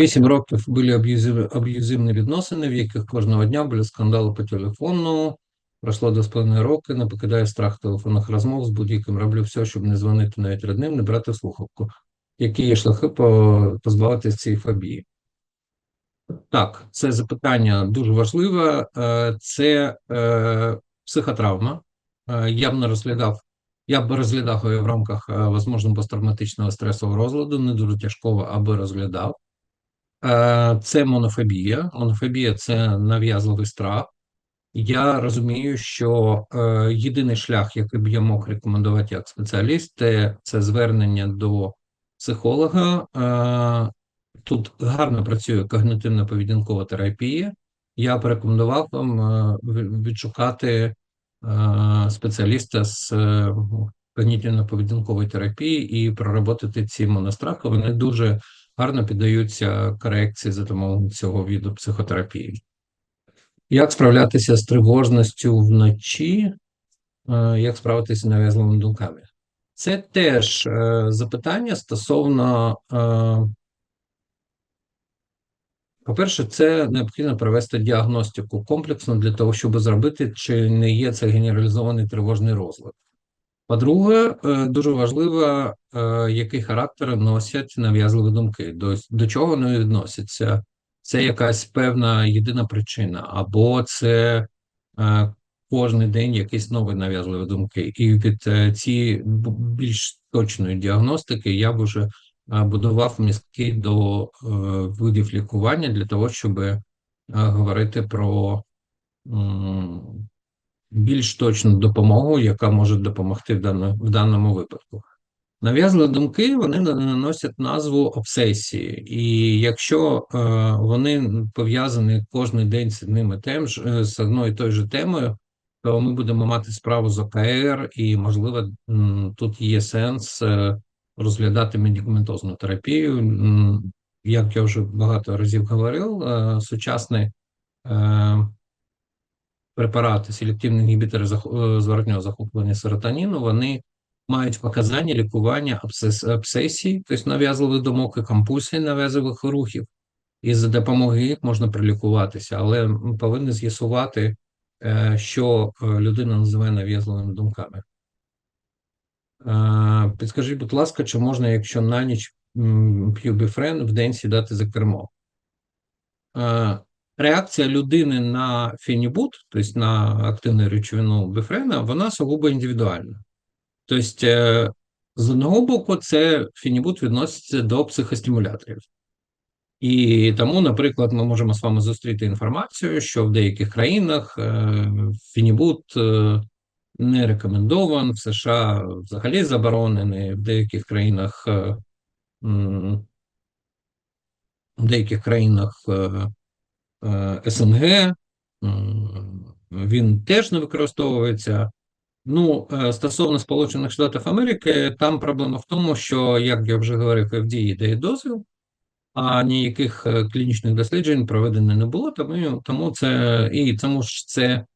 Вісім років були аб'юзив- аб'юзивні відносини, в яких кожного дня були скандали по телефону. Пройшло два з роки, не покидає страх телефонних розмов з будь-яким. Роблю все, щоб не дзвонити навіть родним, не брати слухавку. Які є шляхи по- позбавитися цієї фобії? Так, це запитання дуже важливе. Е, Це е, психотравма. Е, Я б не розглядав, я б розглядав її в рамках можливо посттравматичного стресового розладу, не дуже тяжкого, аби розглядав. Е, Це монофобія. Монофобія це нав'язливий страх. Я розумію, що е, єдиний шлях, який б я мог рекомендувати як спеціаліст, це, це звернення до психолога. Е, тут гарно працює когнитивно-поведінкова терапія. Я б рекомендував вам е, відшукати е, спеціаліста з е, когнітивно-поведінкової терапії і проработати ці монострахи. Вони дуже гарно піддаються корекції за допомогою цього віду психотерапії. Як справлятися з тривожністю вночі? Е, Як справитися з нав'язливими думками? Це теж е, запитання стосовно, е, по-перше, це необхідно провести діагностику комплексно для того, щоб зробити, чи не є це генералізований тривожний розлад. По-друге, е, дуже важливо, е, який характер носять нав'язливі думки, до, до чого вони відносяться. Це якась певна єдина причина, або це е, кожний день якісь нові нав'язливі думки. І від цієї більш точної діагностики я б уже е, будував мізки до видів лікування для того, щоб говорити про більш точну допомогу, яка може допомогти в даному, в даному випадку. Нав'язливі думки вони наносять назву обсесії, і якщо е, вони пов'язані кожен день з одним і тим ж, е, з одною і тою ж темою, то ми будемо мати справу з ОКР, і, можливо, тут є сенс е, розглядати медикаментозну терапію. Як я вже багато разів говорив, е, сучасний препарати, селективні інгібітори е, зворотнього захоплення серотоніну, вони мають показання лікування обсес, обсесій, тобто нав'язливих думок і компульсій нав'язливих рухів. І за допомогою їх можна прилікуватися, але ми повинні з'ясувати, е, що е, людина називає нав'язливими думками. Підскажіть, будь ласка, чи можна, якщо на ніч п'ю біфрен, в день сідати за кермо? Реакція людини на фенібут, тобто на активну речовину біфрена, вона сугубо індивідуальна. Тобто, е, з одного боку, це фенібут відноситься до психостимуляторів. І тому, наприклад, ми можемо з вами зустріти інформацію, що в деяких країнах е, фенібут е, не рекомендован, в США взагалі заборонений, в деяких країнах в деяких країнах СНГ він теж не використовується. Ну, е, стосовно Сполучених Штатів Америки, там проблема в тому, що, як я вже говорив, FDA дає дозвіл, а ніяких е, клінічних досліджень проведено не було, тому, тому це і тому ж це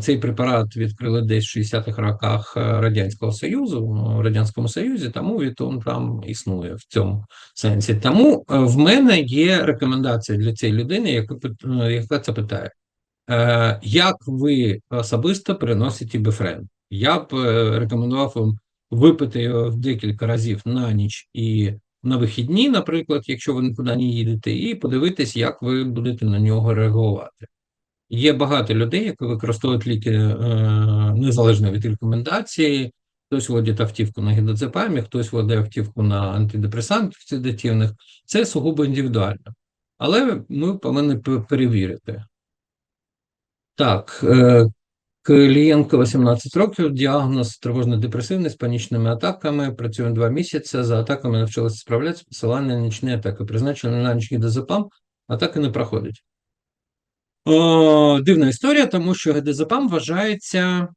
цей препарат відкрили десь в 60-х роках е, Радянського Союзу, в Радянському Союзі, тому він там, існує в цьому сенсі. Тому е, в мене є рекомендація для цієї людини, яка, е, яка це питає. Е, Як ви особисто переносите біфрен? Я б е, рекомендував вам випити його в декілька разів на ніч і на вихідні, наприклад, якщо ви нікуди не їдете, і подивитись, як ви будете на нього реагувати. Є багато людей, які використовують ліки е, незалежно від рекомендації. Хтось вводить автівку на гідроцепамі, хтось вводить автівку на антидепресантів седативних. Це сугубо індивідуально. Але ми повинні перевірити. Так, е, Клієнтка 18 років, діагноз тривожно-депресивний з панічними атаками. Працюємо два місяці. За атаками навчилася справлятися, посилання на нічні атаки. Призначили на ніч гідозепам, атаки не проходять. Дивна історія, тому що гідозепам вважається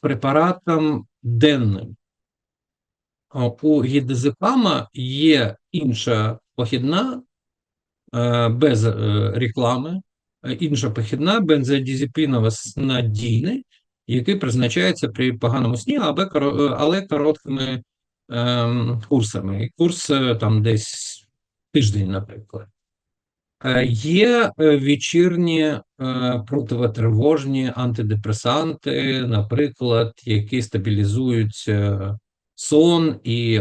препаратом денним. У гідозепама є інша похідна е, без е, реклами, е, інша похідна бензодіазепінова снадійний, який призначається при поганому сні, але, короткими ем, курсами. Курс там десь тиждень, наприклад. Е, є е, вечірні е, противотривожні антидепресанти, наприклад, які стабілізують сон і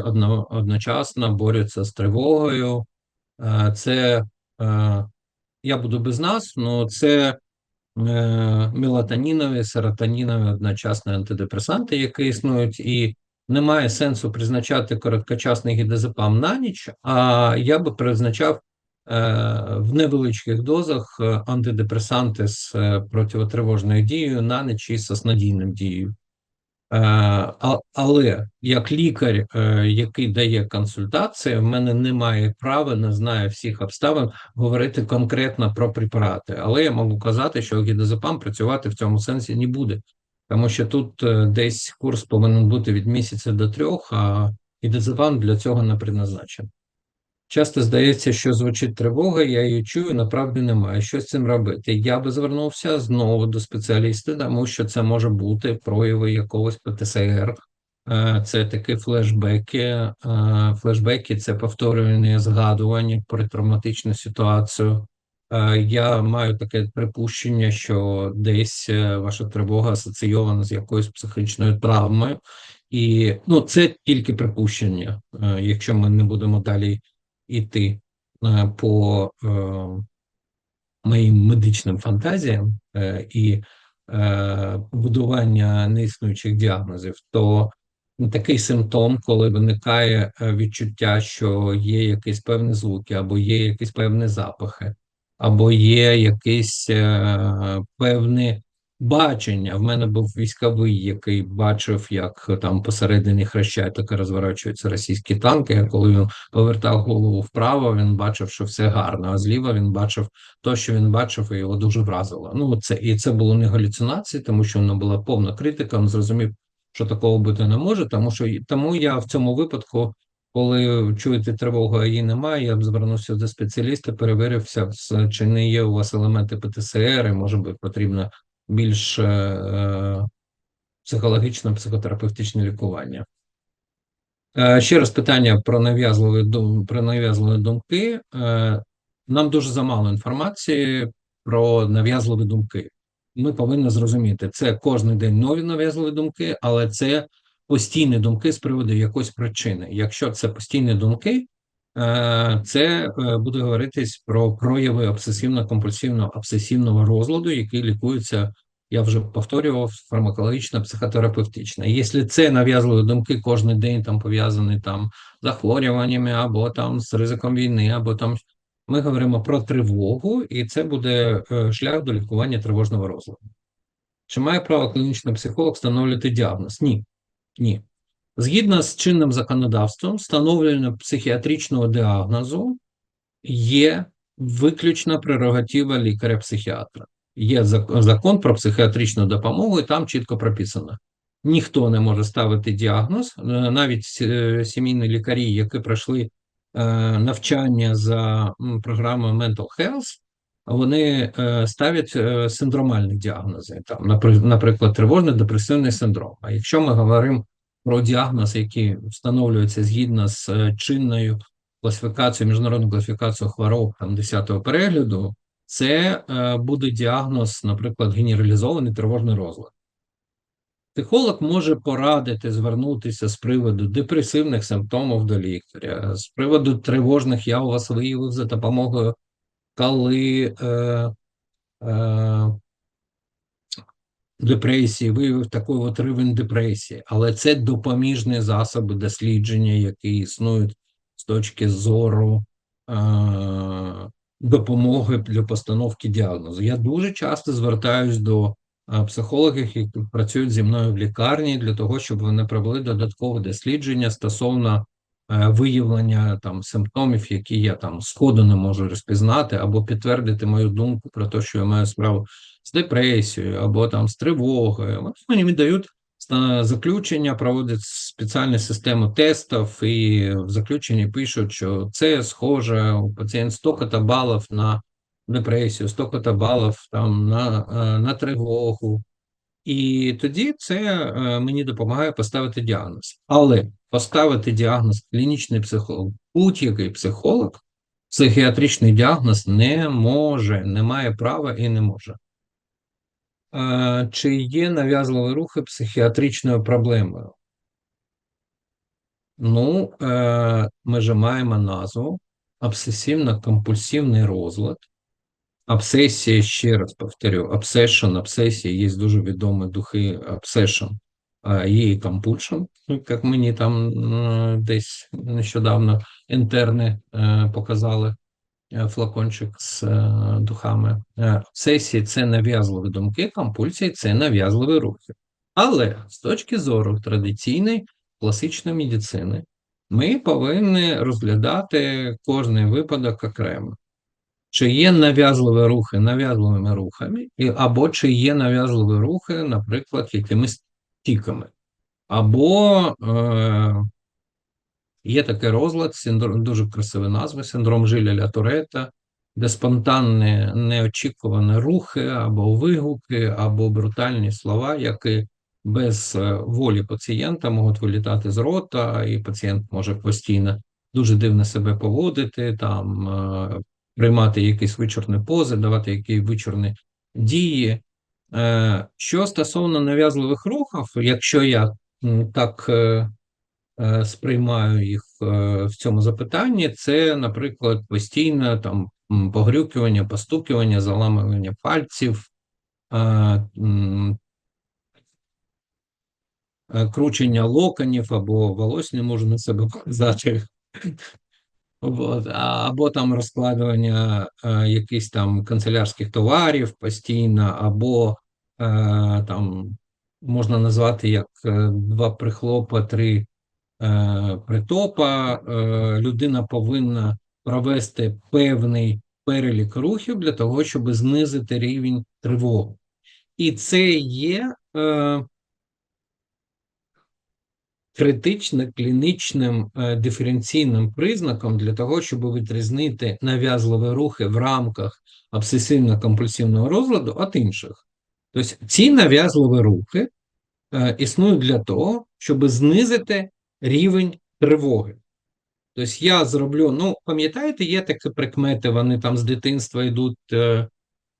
одночасно борються з тривогою. Це я буду без нас, але це мелатонінові, серотонінові одночасні антидепресанти, які існують, і немає сенсу призначати короткочасний гідезепам на ніч, а я би призначав в невеличких дозах е, антидепресанти з е, противотривожною дією на ніч із снадійним дією. Але як лікар, який дає консультації, в мене немає права, не знаю всіх обставин говорити конкретно про препарати. Але я можу казати, що гідозепам працювати в цьому сенсі не буде, тому що тут десь курс повинен бути від місяця до трьох, а гідозепам для цього не призначений. Часто здається, що звучить тривога, я її чую, направді немає. Що з цим робити? Я би звернувся знову до спеціаліста, тому що це може бути прояви якогось ПТСР, е, це такі флешбеки. Е, флешбеки це повторювання згадування про травматичну ситуацію. Е, я маю таке припущення, що десь ваша тривога асоційована з якоюсь психічною травмою, і ну це тільки припущення, якщо ми не будемо далі іти е, по е, моїм медичним фантазіям е, і будування неіснуючих діагнозів, то такий симптом, коли виникає відчуття, що є якісь певні звуки, або є якісь певні запахи, або є якісь певні бачення. В мене був військовий, який бачив, як там посередині хрещатика розворачуються російські танки. А коли він повертав голову вправо, він бачив, що все гарно. А зліва він бачив то, що він бачив, і його дуже вразило. Ну це і це було не галюцинації, тому що вона була повна критика. Він зрозумів, що такого бути не може, тому що тому я в цьому випадку. Коли чуєте тривогу, а її немає, я б звернувся до спеціаліста, перевірився, чи не є у вас елементи ПТСР, і може би потрібно більш е, е, психотерапевтичне лікування. Е, ще раз питання про нав'язливі дум, про нав'язливі думки. Нам дуже замало інформації про нав'язливі думки. Ми повинні зрозуміти, це кожен день нові нав'язливі думки, але це постійні думки з приводу якоїсь причини. Якщо це постійні думки, це буде говоритись про прояви обсесивно-компульсивного обсесивного розладу, який лікується я вже повторював, фармакологічна, психотерапевтична. Якщо це нав'язливі думки кожен день там пов'язані там захворюваннями, або там з ризиком війни, або там ми говоримо про тривогу, і це буде е, шлях до лікування тривожного розладу. Чи має право клінічний психолог встановлювати діагноз? Ні. Ні. Згідно з чинним законодавством, встановлення психіатричного діагнозу є виключна прерогатива лікаря-психіатра. Є закон про психіатричну допомогу, і там чітко прописано: ніхто не може ставити діагноз, е, навіть е, сімейні лікарі, які пройшли е, навчання за програмою Mental Health, вони ставлять синдромальні діагнози, там, наприклад, тривожний депресивний синдром. А якщо ми говоримо про діагноз, який встановлюється згідно з чинною класифікацією, міжнародною класифікацією хвороб там 10-го перегляду, це е, буде діагноз, наприклад, генералізований тривожний розлад. Психолог може порадити звернутися з приводу депресивних симптомів до лікаря, з приводу тривожних я у вас виявив за допомогою, коли е, е, депресії, виявив такий от рівень депресії, але це допоміжні засоби дослідження, які існують з точки зору. Е, допомоги для постановки діагнозу. Я дуже часто звертаюсь до психологів, які працюють зі мною в лікарні, для того, щоб вони провели додаткове дослідження стосовно е, виявлення там симптомів, які я там сходу не можу розпізнати, або підтвердити мою думку про те, що я маю справу з депресією, або там з тривогою. Мені дають заключення, проводять спеціальну систему тестів, і в заключенні пишуть, що це схоже у пацієнт столько-то балів на депресію, столько-то балів там на, е, на тривогу. І тоді це е, мені допомагає поставити діагноз. Але поставити діагноз клінічний психолог, будь-який психолог Психіатричний діагноз не може, не має права і не може. Е, Чи є нав'язливі рухи психіатричною проблемою? Ну, е, ми ж маємо назву обсесивно-компульсивний розлад. Обсесія, ще раз повторю, obsession, обсесія, є дуже відомі духи а є і ну, як мені там е, десь нещодавно інтерни е, показали е, флакончик з духами. Обсесії – це нав'язливі думки, компульсії – це нав'язливі рухи. Але з точки зору традиційної класичної медицини, ми повинні розглядати кожний випадок окремо. Чи є нав'язливі рухи нав'язливими рухами, або чи є нав'язливі рухи, наприклад, якимись тіками, або е, є такий розлад, синдром, дуже красиві назви, синдром жиля Турета, де спонтанні неочікувані рухи, або вигуки, або брутальні слова, які без е, волі пацієнта можуть вилітати з рота, і пацієнт може постійно дуже дивно себе поводити, там е, приймати якісь вичорні пози, давати якісь вичорні дії. Е, що стосовно нав'язливих рухів, якщо я так сприймаю їх в цьому запитанні, це, наприклад, постійне там погрюкування, постукування, заламування пальців, Е, кручення локонів або волос не можу на себе показати. Або там розкладування е, якихось там канцелярських товарів постійно, або е, там можна назвати як е, два прихлопа, три е, притопа. Е, людина повинна провести певний перелік рухів для того, щоб знизити рівень тривоги. І це є. Е, критично клінічним е, диференційним признаком для того, щоб відрізнити нав'язливі рухи в рамках обсесивно-компульсивного розладу від інших. Тобто ці нав'язливі рухи е, існують для того, щоб знизити рівень тривоги. Тобто я зроблю, ну, пам'ятаєте, є такі прикмети, вони там з дитинства йдуть. Е,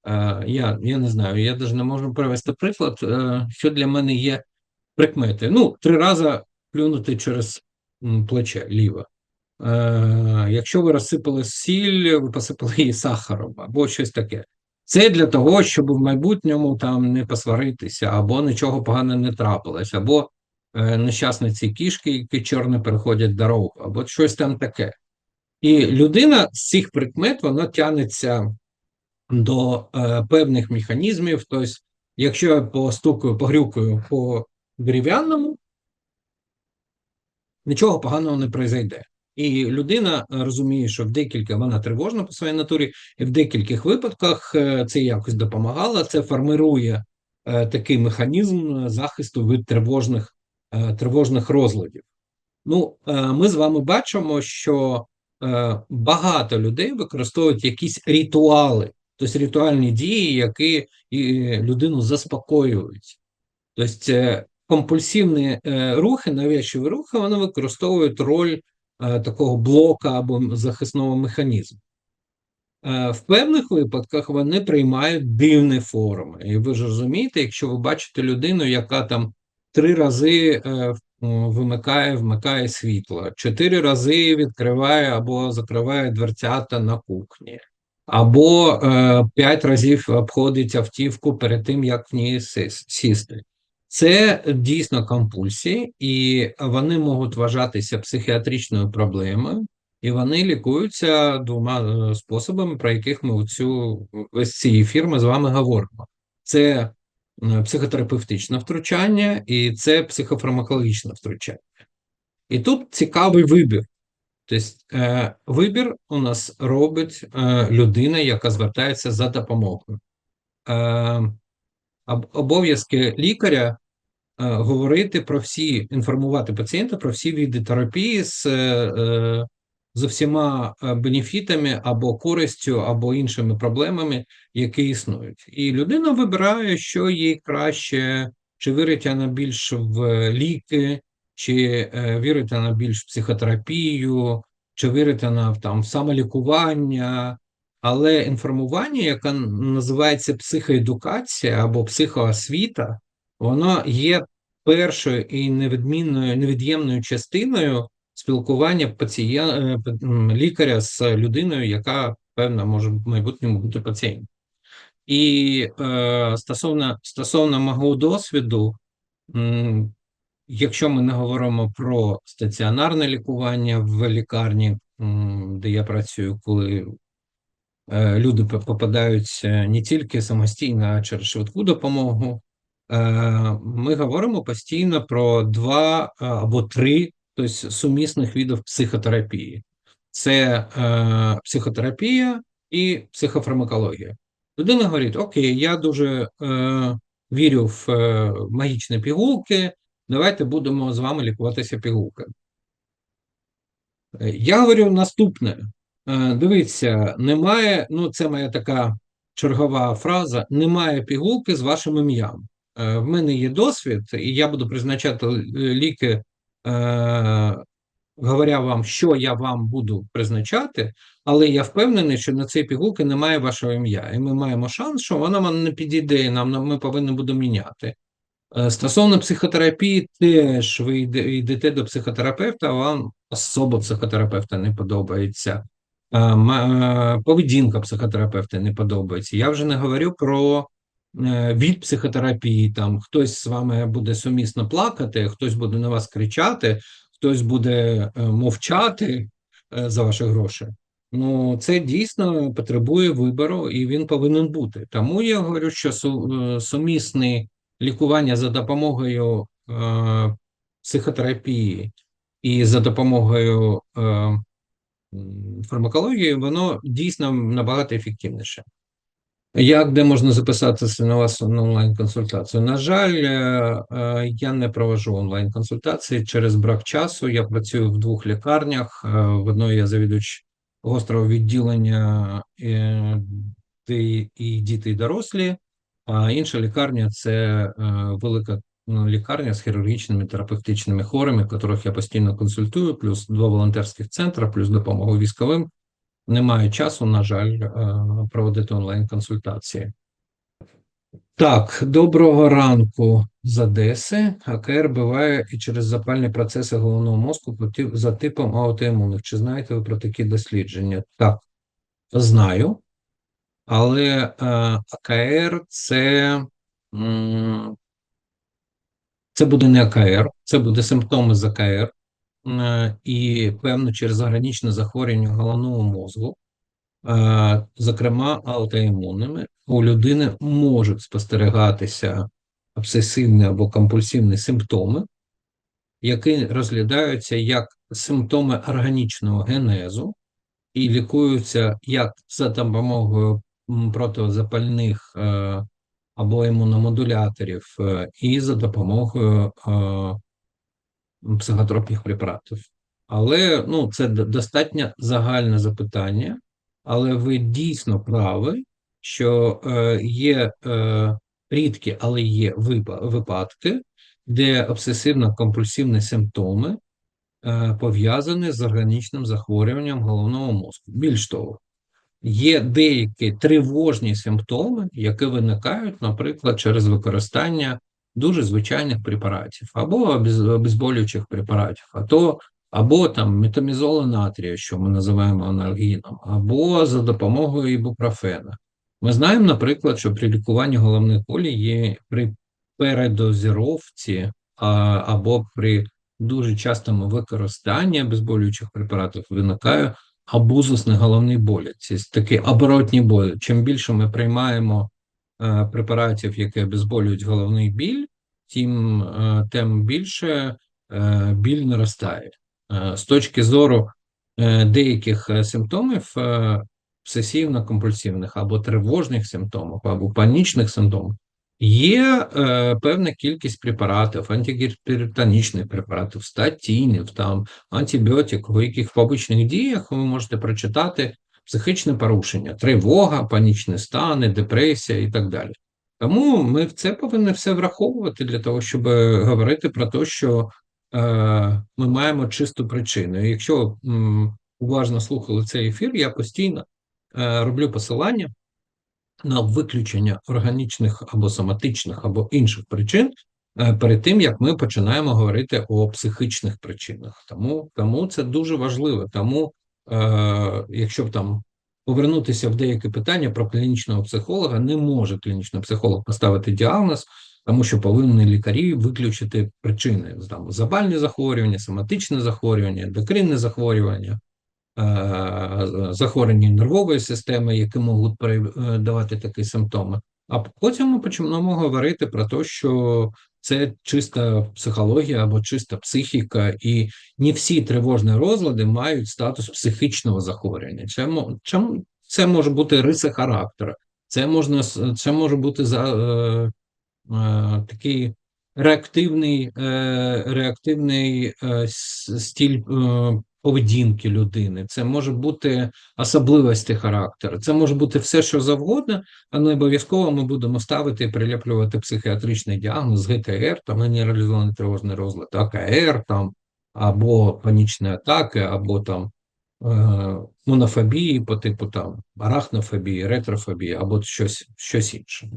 е, я я не знаю, я навіть не можу привести приклад, е, що для мене є прикмети. Ну, три рази плюнути через плече ліве. Е, Якщо ви розсипали сіль, ви посипали її сахаром або щось таке. Це для того, щоб в майбутньому там не посваритися, або нічого поганого не трапилось, або е, нещасні ці кішки, які чорно переходять дорогу, або щось там таке. І людина з цих прикмет вона тягнеться до е, певних механізмів. Тобто, якщо я постукаю, погрюкаю по дерев'яному, нічого поганого не пройде. І людина е, розуміє, що в декілька вона тривожна по своїй натурі, і в декількох випадках е, це якось допомагало. Це формирує е, такий механізм захисту від тривожних тривожних розладів. Ну, ми з вами бачимо, що багато людей використовують якісь ритуали, тобто ритуальні дії, які людину заспокоюють. Тобто компульсивні е, рухи, нав'язчиві рухи, вони використовують роль е, такого блока або захисного механізму. Е, в певних випадках вони приймають дивні форми. І ви ж розумієте, якщо ви бачите людину, яка там три рази вимикає, вмикає світло, чотири рази відкриває або закриває дверцята на кухні, або п'ять разів обходить автівку перед тим, як в ній сісти. Це дійсно компульсії, і вони можуть вважатися психіатричною проблемою, і вони лікуються двома е, способами, про яких ми цю весь ці фірми з вами говоримо. Це е, психотерапевтичне втручання і це психофармакологічне втручання. І тут цікавий вибір. Тобто, е, вибір у нас робить людина, яка звертається за допомогою. Обов'язки лікаря говорити про всі, інформувати пацієнта про всі види терапії з е, з всіма е, бенефітами або користю, або іншими проблемами, які існують. І людина вибирає, що їй краще, чи вірить вона більш в ліки, чи вірить вона більш в психотерапію, чи вірите на там самолікування, але інформування, яке називається психоедукація або психоосвіта, воно є першою і невідмінною невід'ємною частиною спілкування пацієнта лікаря з людиною, яка певна може в майбутньому бути пацієнтом. І е, стосовно стосовно мого досвіду, м, якщо ми не говоримо про стаціонарне лікування в лікарні, м, де я працюю, коли е, люди попадають не тільки самостійно, а через швидку допомогу, ми говоримо постійно про два е, або три тобто, сумісних видів психотерапії: це е, психотерапія і психофармакологія. Людина говорить: Окей, я дуже е, вірю в е, магічні пігулки, давайте будемо з вами лікуватися пігулками. Е, я говорю наступне: е, дивіться, немає, ну це моя така чергова фраза: немає пігулки з вашим ім'ям. Е, в мене є досвід, і я буду призначати ліки говоря вам, що я вам буду призначати, але я впевнений, що на цій пігулки немає вашого ім'я, і ми маємо шанс, що вона нам не підійде, і нам ми повинні будемо міняти. Е, стосовно психотерапії, теж ви йдете до психотерапевта, а вам особо психотерапевта не подобається. Е, е, поведінка психотерапевта не подобається. Я вже не говорю про від психотерапії. Там хтось з вами буде сумісно плакати, хтось буде на вас кричати, хтось буде е, мовчати е, за ваші гроші, ну це дійсно потребує вибору, і він повинен бути. Тому я говорю, що е, сумісне лікування за допомогою психотерапії і за допомогою фармакології, воно дійсно набагато ефективніше. Як де можна записатися на вас на онлайн-консультацію? На жаль, е, е, я не провожу онлайн-консультації через брак часу. Я працюю в двох лікарнях. Е, в одної я завідувач гострого відділення і діти і дорослі, а інша лікарня це велика ну, лікарня з хірургічними терапевтичними хворими, яких я постійно консультую, плюс два волонтерських центри, плюс допомогу військовим немає часу, на жаль, е, проводити онлайн-консультації. Так, доброго ранку з Одеси. АКР буває і через запальні процеси головного мозку за типом аутоімунних. Чи знаєте ви про такі дослідження? Так, знаю. Але е, АКР це це буде не АКР, це буде симптоми з АКР. Е, і певно через органічне захворювання головного мозку, е, зокрема аутоімунними, у людини можуть спостерігатися обсесивні або компульсивні симптоми, які розглядаються як симптоми органічного генезу і лікуються як за допомогою протизапальних е, або імуномодуляторів, і за допомогою психотропних препаратів. Але ну, це достатньо загальне запитання, але ви дійсно праві, що е, є е, рідкі, але є випадки, де обсесивно-компульсивні симптоми е, пов'язані з органічним захворюванням головного мозку. Більш того, є деякі тривожні симптоми, які виникають, наприклад, через використання дуже звичайних препаратів, або обезболюючих препаратів, а то або там метамізола натрія, що ми називаємо анальгіном, або за допомогою ібупрофена. Ми знаємо, наприклад, що при лікуванні головних болі є при передозіровці або при дуже частому використанні обезболюючих препаратів виникає абузусний головний болі. Це такі оборотні болі. Чим більше ми приймаємо препаратів, які обезболюють головний біль, тим е, тим більше е, біль наростає. З точки зору деяких симптомів обсесивно-компульсивних або тривожних симптомів, або панічних симптомів, є певна кількість препаратів, антигіпертонічних препаратів, статінів, там, антибіотиків, у яких в побочних діях ви можете прочитати психічне порушення, тривога, панічні стани, депресія і так далі. Тому ми це повинні все враховувати для того, щоб говорити про те, що е, ми маємо чисту причину. Якщо м, уважно слухали цей ефір, я постійно е, роблю посилання на виключення органічних або соматичних або інших причин е, перед тим, як ми починаємо говорити о психічних причинах. Тому, тому це дуже важливо. Тому, е, якщо б там повернутися в деякі питання про клінічного психолога, не може клінічний психолог поставити діагноз, тому що повинні лікарі виключити причини там запальні захворювання, соматичне захворювання, ендокринне захворювання. Е, захворювання нервової системи, які можуть передавати такі симптоми. А потім ми почнемо говорити про те, що це чиста психологія або чиста психіка, і не всі тривожні розлади мають статус психічного захворювання. Чому це може бути риси характеру, це можна це може бути за е, е, такий реактивний, е, реактивний е, стіль. Е, поведінки людини, це може бути особливості характеру, це може бути все, що завгодно, а не обов'язково ми будемо ставити і приліплювати психіатричний діагноз ГТР, там генералізований тривожний розлад, АКР там, або панічні атаки, або там е, монофобії по типу там арахнофобії, ретрофобії, або щось, щось інше.